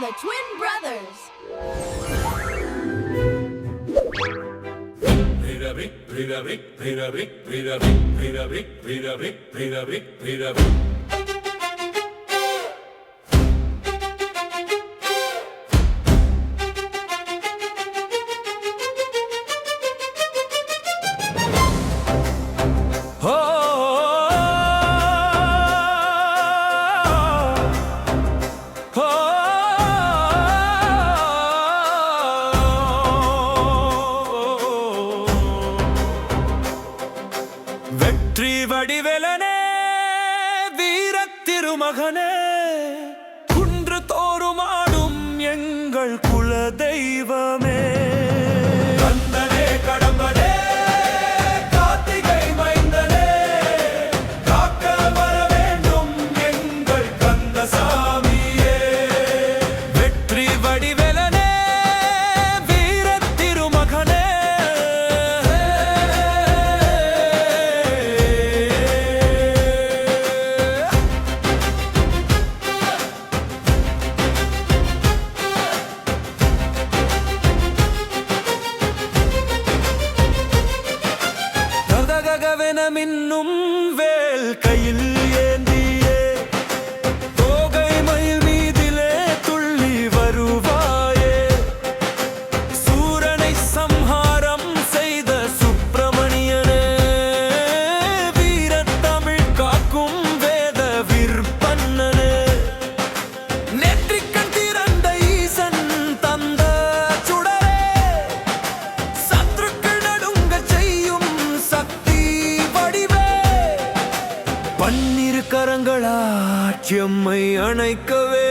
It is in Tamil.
the Twin Brothers. வேலனே வீரத்திருமகனே குன்று தோறுமாடும் எங்கள் குல தெய்வமே വേദനമിന്നും കൈ கரங்களாட்சியம்மை அணைக்கவே